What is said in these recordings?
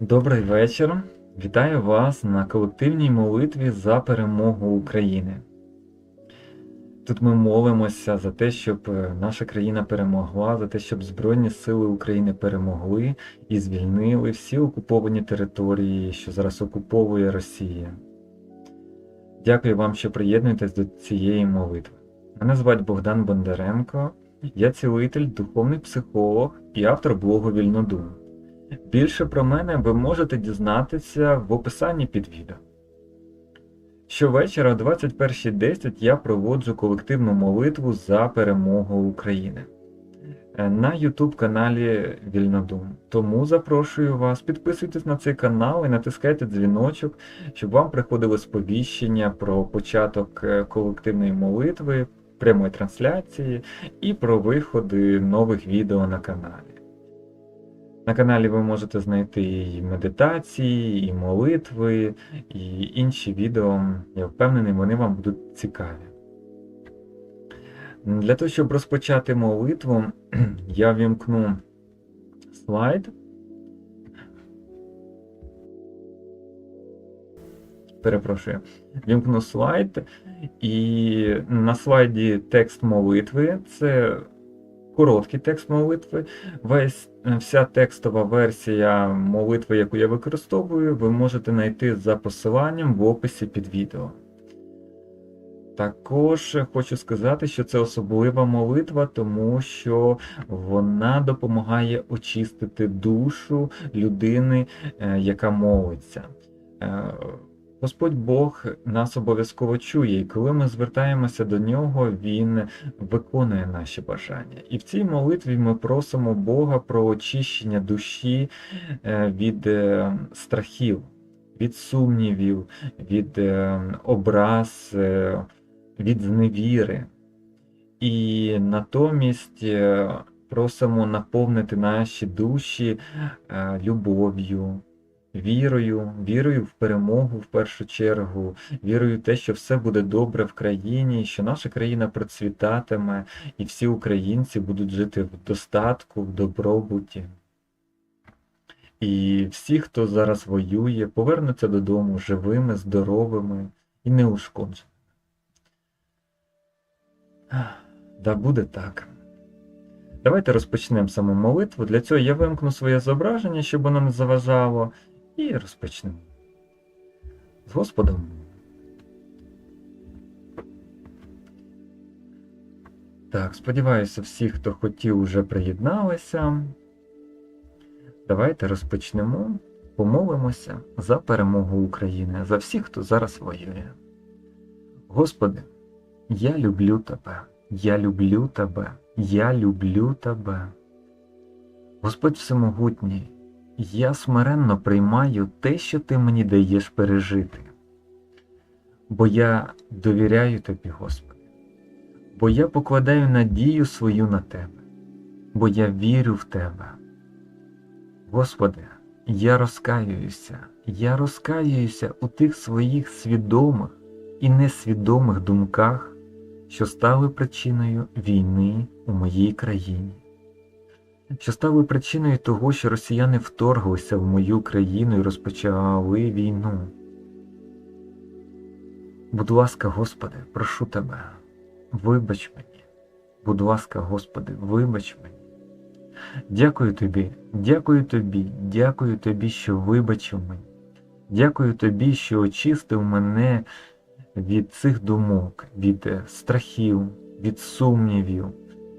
Добрий вечір. Вітаю вас на колективній молитві за перемогу України. Тут ми молимося за те, щоб е, наша країна перемогла, за те, щоб Збройні Сили України перемогли і звільнили всі окуповані території, що зараз окуповує Росія. Дякую вам, що приєднуєтесь до цієї молитви. Мене звать Богдан Бондаренко, я цілитель, духовний психолог і автор блогу Вільнодум. Більше про мене ви можете дізнатися в описанні під відео. Щовечора о 21.10 я проводжу колективну молитву за перемогу України е, на YouTube каналі Вільнодум. Тому запрошую вас, підписуйтесь на цей канал і натискайте дзвіночок, щоб вам приходили сповіщення про початок е, колективної молитви, прямої трансляції і про виходи нових відео на каналі. На каналі ви можете знайти і медитації, і молитви, і інші відео. Я впевнений, вони вам будуть цікаві. Для того, щоб розпочати молитву, я вімкну слайд. Перепрошую, вімкну слайд, і на слайді текст молитви. Це короткий текст молитви. Весь, Вся текстова версія молитви, яку я використовую, ви можете знайти за посиланням в описі під відео. Також хочу сказати, що це особлива молитва, тому що вона допомагає очистити душу людини, е, яка молиться. Господь Бог нас обов'язково чує, і коли ми звертаємося до нього, Він виконує наші бажання. І в цій молитві ми просимо Бога про очищення душі е, від е, страхів, від сумнівів, від е, образ, від зневіри. І натомість просимо наповнити наші душі любов'ю вірою, вірою в перемогу в першу чергу, вірою в те, що все буде добре в країні, що наша країна процвітатиме, і всі українці будуть жити в достатку, в добробуті. І всі, хто зараз воює, повернуться додому живими, здоровими і неушкодженими. Да буде так. Давайте розпочнемо саму молитву. Для цього я вимкну своє зображення, щоб воно не заважало. І розпочнемо. З Господом. Так, сподіваюся, всі, хто хотів, вже приєдналися. Давайте розпочнемо, помолимося за перемогу України, за всіх, хто зараз воює. Господи, я люблю Тебе, я люблю Тебе, я люблю Тебе. Господь Всемогутній. Я смиренно приймаю те, що ти мені даєш пережити, бо я довіряю тобі, Господи, бо я покладаю надію свою на Тебе, бо я вірю в Тебе. Господи, я розкаююся, я розкаююся у тих своїх свідомих і несвідомих думках, що стали причиною війни у моїй країні що стали причиною того, що росіяни вторглися в мою країну і розпочали війну. Будь ласка, Господи, прошу Тебе, вибач мені, будь ласка, Господи, вибач мені. Дякую Тобі, дякую Тобі, дякую Тобі, що вибачив мені. Дякую Тобі, що очистив мене від цих думок, від страхів, від сумнівів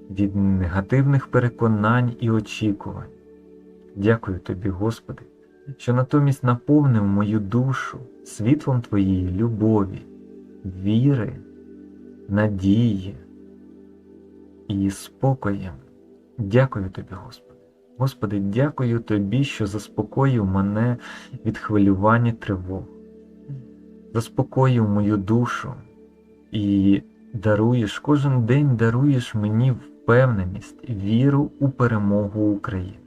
від негативних переконань і очікувань. Дякую тобі, Господи, що натомість наповнив мою душу світлом Твоєї любові, віри, надії і спокоєм. Дякую тобі, Господи. Господи, дякую Тобі, що заспокоїв мене від хвилювання тривог, заспокоїв мою душу і даруєш кожен день даруєш мені впевненість, віру у перемогу України,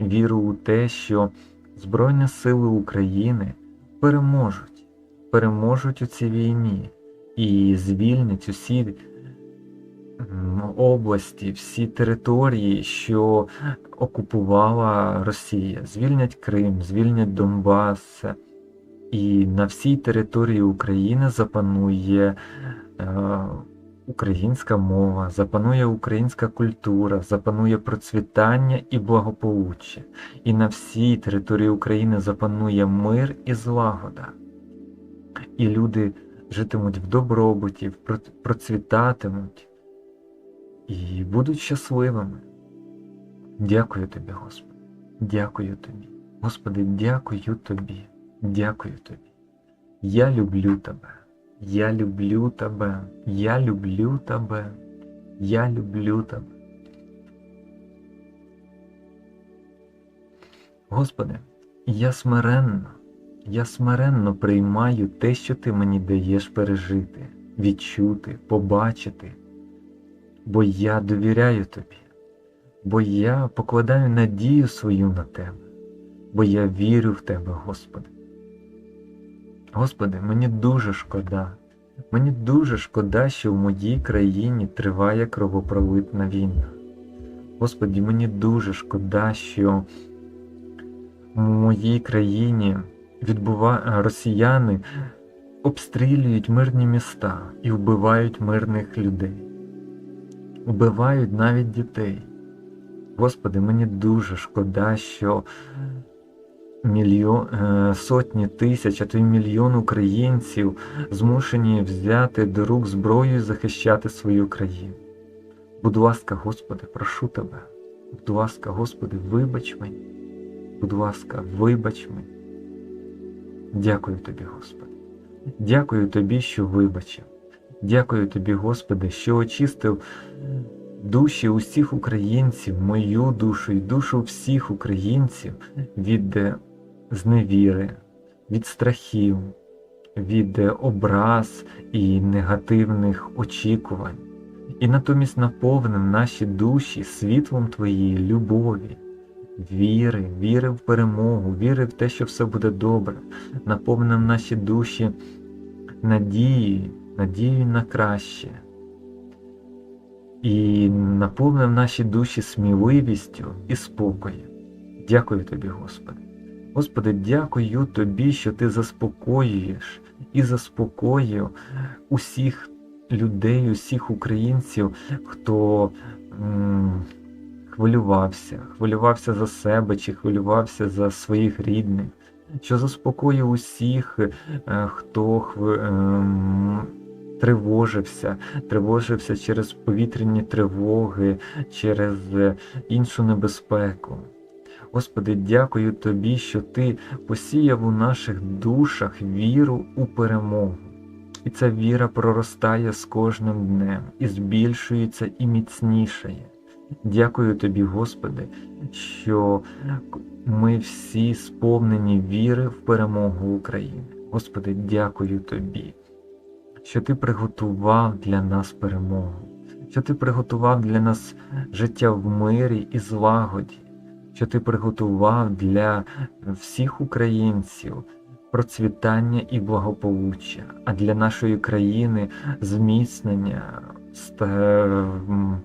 віру у те, що Збройні Сили України переможуть, переможуть у цій війні і звільнять усі області, всі території, що окупувала Росія. Звільнять Крим, звільнять Донбас. І на всій території України запанує е, українська мова, запанує українська культура, запанує процвітання і благополуччя. І на всій території України запанує мир і злагода. І люди житимуть в добробуті, процвітатимуть і будуть щасливими. Дякую тобі, Господи. Дякую тобі. Господи, дякую тобі. Дякую тобі. Я люблю тебе. Я люблю тебе. Я люблю тебе. Я люблю тебе. Господи, я смиренно, я смиренно приймаю те, що ти мені даєш пережити, відчути, побачити, бо я довіряю тобі, бо я покладаю надію свою на тебе, бо я вірю в тебе, Господи. Господи, мені дуже шкода. Мені дуже шкода, що в моїй країні триває кровопролитна війна. Господі, мені дуже шкода, що в моїй країні відбува... росіяни обстрілюють мирні міста і вбивають мирних людей, вбивають навіть дітей. Господи, мені дуже шкода, що мільйон, е, сотні тисяч, а то й мільйон українців змушені взяти до рук зброю і захищати свою країну. Будь ласка, Господи, прошу Тебе. Будь ласка, Господи, вибач мені. Будь ласка, вибач мені. Дякую Тобі, Господи. Дякую Тобі, що вибачив. Дякую Тобі, Господи, що очистив душі усіх українців, мою душу і душу всіх українців від е, зневіри, від страхів, від е, образ і негативних очікувань, і натомість наповнив наші душі світлом Твоєї любові, віри, віри в перемогу, віри в те, що все буде добре, наповнив наші душі надією, надією на краще. І наповнив наші душі сміливістю і спокоєм. Дякую тобі, Господи. Господи, дякую Тобі, що Ти заспокоюєш і заспокоїв усіх людей, усіх українців, хто м, хвилювався, хвилювався за себе чи хвилювався за своїх рідних, що заспокоїв усіх, е, хто хви, ем, тривожився, тривожився через повітряні тривоги, через е, іншу небезпеку. Господи, дякую Тобі, що Ти посіяв у наших душах віру у перемогу. І ця віра проростає з кожним днем і збільшується і міцнішає. Дякую Тобі, Господи, що ми всі сповнені віри в перемогу України. Господи, дякую Тобі, що Ти приготував для нас перемогу, що Ти приготував для нас життя в мирі і злагоді, що Ти приготував для всіх українців процвітання і благополуччя, а для нашої країни зміцнення,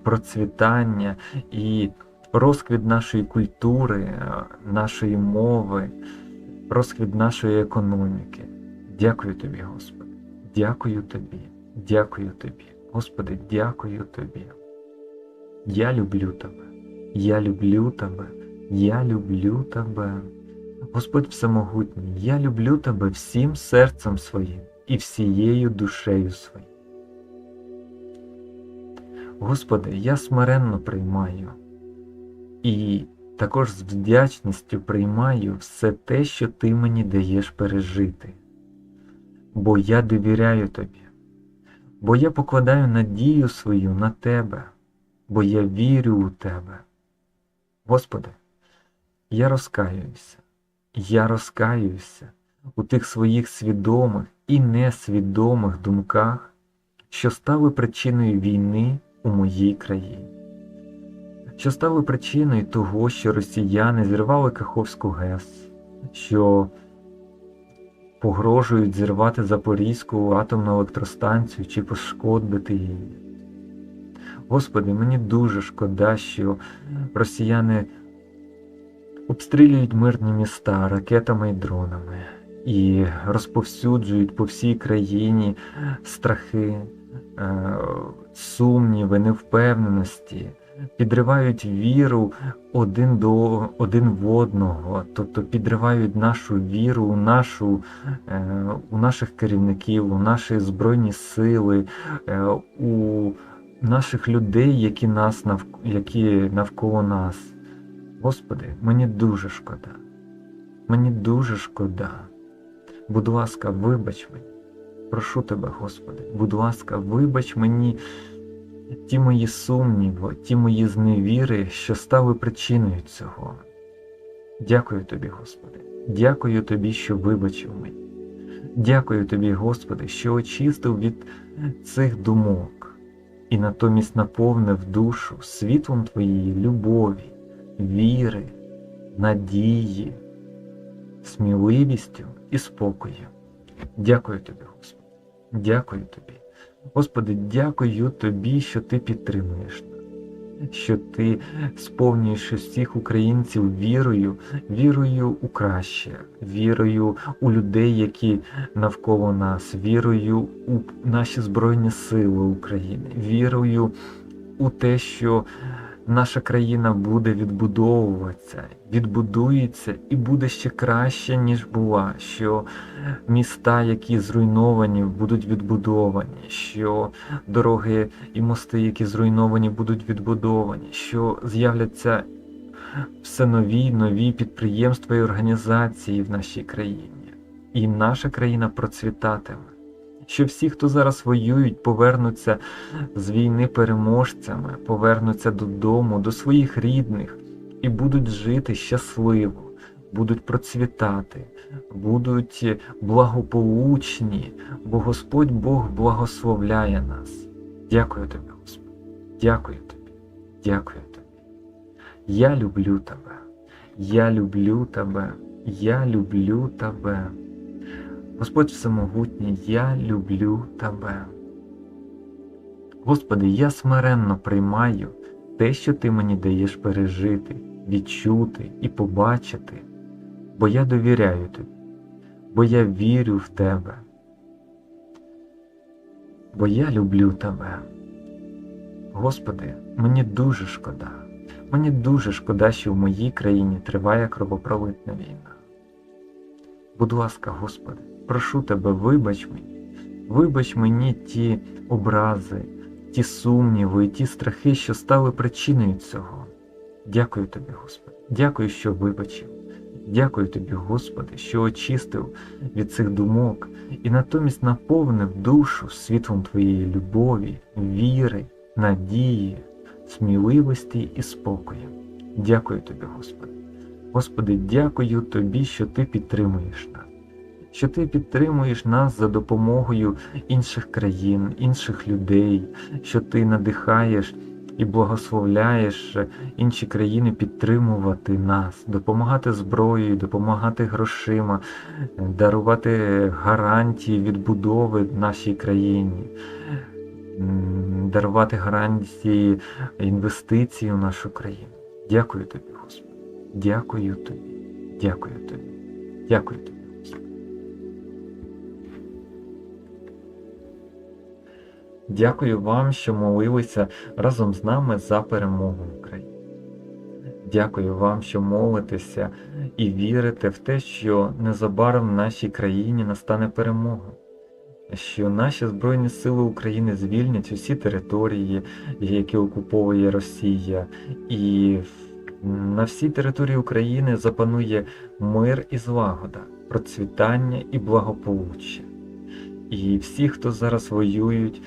процвітання і розквіт нашої культури, е, нашої мови, розквіт нашої економіки. Дякую тобі, Господи. Дякую тобі. Дякую тобі. Господи, дякую тобі. Я люблю тебе. Я люблю тебе. Я люблю тебе. Господь Всемогутній, я люблю тебе всім серцем своїм і всією душею своєю. Господи, я смиренно приймаю і також з вдячністю приймаю все те, що Ти мені даєш пережити, бо я довіряю Тобі, бо я покладаю надію свою на Тебе, бо я вірю у Тебе. Господи, я розкаююся, я розкаююся у тих своїх свідомих і несвідомих думках, що стали причиною війни у моїй країні, що стали причиною того, що росіяни зірвали Каховську ГЕС, що погрожують зірвати Запорізьку атомну електростанцію чи пошкодити її. Господи, мені дуже шкода, що росіяни обстрілюють мирні міста ракетами і дронами і розповсюджують по всій країні страхи, е, сумніви, невпевненості, підривають віру один до один в одного, тобто підривають нашу віру у нашу, е, у наших керівників, у наші збройні сили, е, у наших людей, які нас які навколо нас. Господи, мені дуже шкода. Мені дуже шкода. Будь ласка, вибач мені. Прошу тебе, Господи, будь ласка, вибач мені ті мої сумніви, ті мої зневіри, що стали причиною цього. Дякую тобі, Господи. Дякую тобі, що вибачив мені. Дякую тобі, Господи, що очистив від цих думок і натомість наповнив душу світлом Твоєї любові, віри, надії, сміливістю і спокою. Дякую тобі, Господи. Дякую тобі. Господи, дякую тобі, що ти підтримуєш що ти сповнюєш всіх українців вірою, вірою у краще, вірою у людей, які навколо нас, вірою у наші Збройні Сили України, вірою у те, що наша країна буде відбудовуватися, відбудується і буде ще краще, ніж була. Що міста, які зруйновані, будуть відбудовані, що дороги і мости, які зруйновані, будуть відбудовані, що з'являться все нові, нові підприємства і організації в нашій країні. І наша країна процвітатиме що всі, хто зараз воюють, повернуться з війни переможцями, повернуться додому, до своїх рідних і будуть жити щасливо, будуть процвітати, будуть благополучні, бо Господь Бог благословляє нас. Дякую тобі, Господь. Дякую тобі, дякую тобі. Я люблю тебе, я люблю тебе, я люблю тебе. Господь Всемогутній, я люблю Тебе. Господи, я смиренно приймаю те, що Ти мені даєш пережити, відчути і побачити, бо я довіряю Тобі, бо я вірю в Тебе, бо я люблю Тебе. Господи, мені дуже шкода, мені дуже шкода, що в моїй країні триває кровопролитна війна. Будь ласка, Господи прошу тебе, вибач мені, вибач мені ті образи, ті сумніви, ті страхи, що стали причиною цього. Дякую тобі, Господи, дякую, що вибачив. Дякую тобі, Господи, що очистив від цих думок і натомість наповнив душу світлом Твоєї любові, віри, надії, сміливості і спокою. Дякую тобі, Господи. Господи, дякую Тобі, що Ти підтримуєш нас що ти підтримуєш нас за допомогою інших країн, інших людей, що ти надихаєш і благословляєш інші країни підтримувати нас, допомагати зброєю, допомагати грошима, дарувати гарантії відбудови нашій країні. Дарувати гарантії інвестицій у нашу країну. Дякую тобі, Господи. Дякую тобі. Дякую тобі. Дякую тобі. Дякую вам, що молилися разом з нами за перемогу України. Дякую вам, що молитеся і вірите в те, що незабаром в нашій країні настане перемога, що наші Збройні Сили України звільнять усі території, які окуповує Росія, і на всій території України запанує мир і злагода, процвітання і благополуччя. І всі, хто зараз воюють,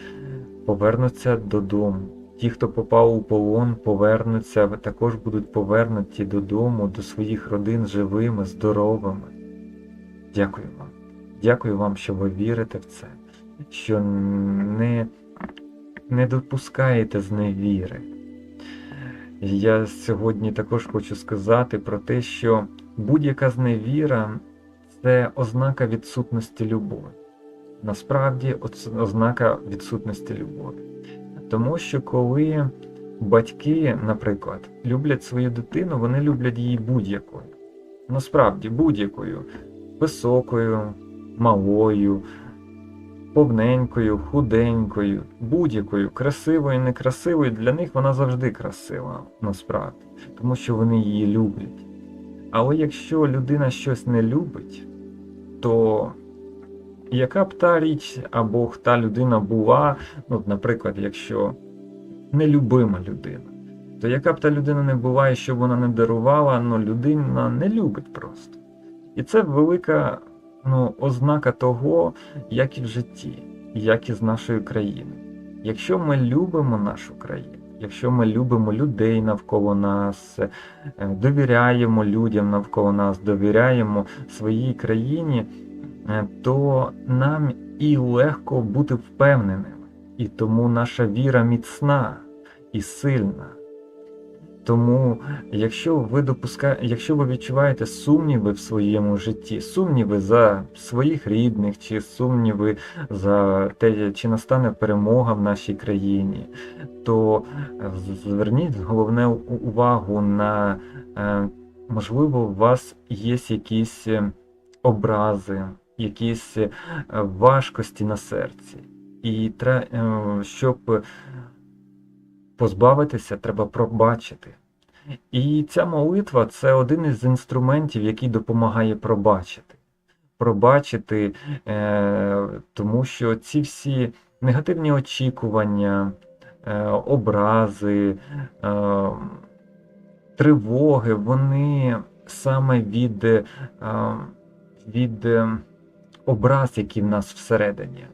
повернуться додому. Ті, хто попав у полон, повернуться, також будуть повернуті додому, до своїх родин живими, здоровими. Дякую вам. Дякую вам, що ви вірите в це, що не не допускаєте зневіри. Я сьогодні також хочу сказати про те, що будь-яка зневіра це ознака відсутності любові насправді ознака відсутності любові. Тому що коли батьки, наприклад, люблять свою дитину, вони люблять її будь-якою. Насправді, будь-якою. Високою, малою, повненькою, худенькою, будь-якою, красивою, некрасивою, для них вона завжди красива, насправді, тому що вони її люблять. Але якщо людина щось не любить, то яка б та річ або та людина була, ну, наприклад, якщо нелюбима людина, то яка б та людина не була і що б вона не дарувала, ну людина не любить просто. І це велика ну, ознака того, як і в житті, як і з нашою країною. Якщо ми любимо нашу країну, якщо ми любимо людей навколо нас, е, довіряємо людям навколо нас, довіряємо своїй країні, то нам і легко бути впевненими. І тому наша віра міцна і сильна. Тому, якщо ви допуска... якщо ви відчуваєте сумніви в своєму житті, сумніви за своїх рідних, чи сумніви за те, чи настане перемога в нашій країні, то е, зверніть головне увагу на е, можливо, у вас є якісь е, образи, якісь е, важкості на серці. І е, щоб позбавитися, треба пробачити. І ця молитва це один із інструментів, який допомагає пробачити. Пробачити, е, тому що ці всі негативні очікування, образи, тривоги, вони саме від, від образ, які в нас всередині,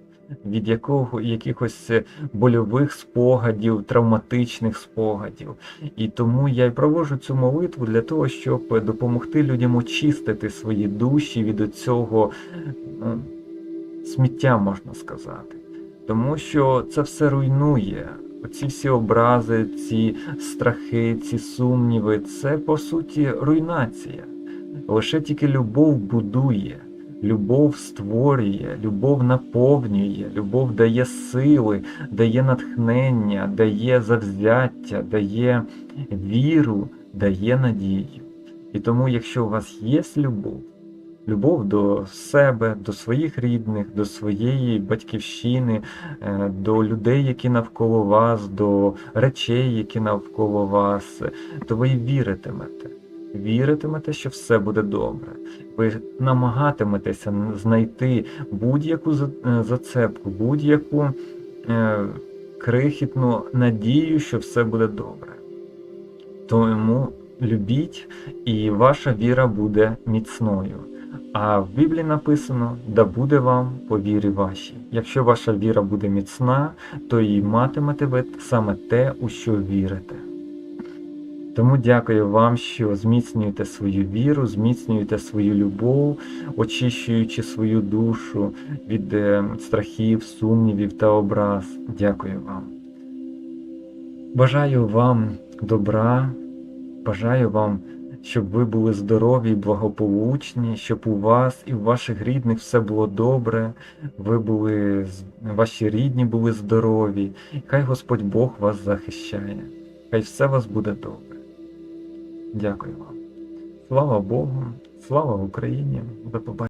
від якого, якихось больових спогадів, травматичних спогадів. І тому я й проводжу цю молитву для того, щоб допомогти людям очистити свої душі від цього ну, сміття, можна сказати. Тому що це все руйнує. Оці всі образи, ці страхи, ці сумніви це по суті руйнація. Лише тільки любов будує, любов створює, любов наповнює, любов дає сили, дає натхнення, дає завзяття, дає віру, дає надію. І тому, якщо у вас є любов, любов до себе, до своїх рідних, до своєї батьківщини, е, до людей, які навколо вас, до речей, які навколо вас, то ви віритимете. Віритимете, що все буде добре. Ви намагатиметеся знайти будь-яку е, зацепку, будь-яку е, крихітну надію, що все буде добре. Тому любіть, і ваша віра буде міцною. А в Біблії написано: да буде вам по вірі вашій. Якщо ваша віра буде міцна, то і матимете ви саме те, у що вірите. Тому дякую вам, що зміцнюєте свою віру, зміцнюєте свою любов, очищуючи свою душу від е, страхів, сумнівів та образ. Дякую вам. Бажаю вам добра, бажаю вам, щоб ви були здорові і благополучні, щоб у вас і у ваших рідних все було добре, ви були, ваші рідні були здорові. Хай Господь Бог вас захищає. Хай все вас буде добре. Дякую вам. Слава Богу, слава Україні, до побачення.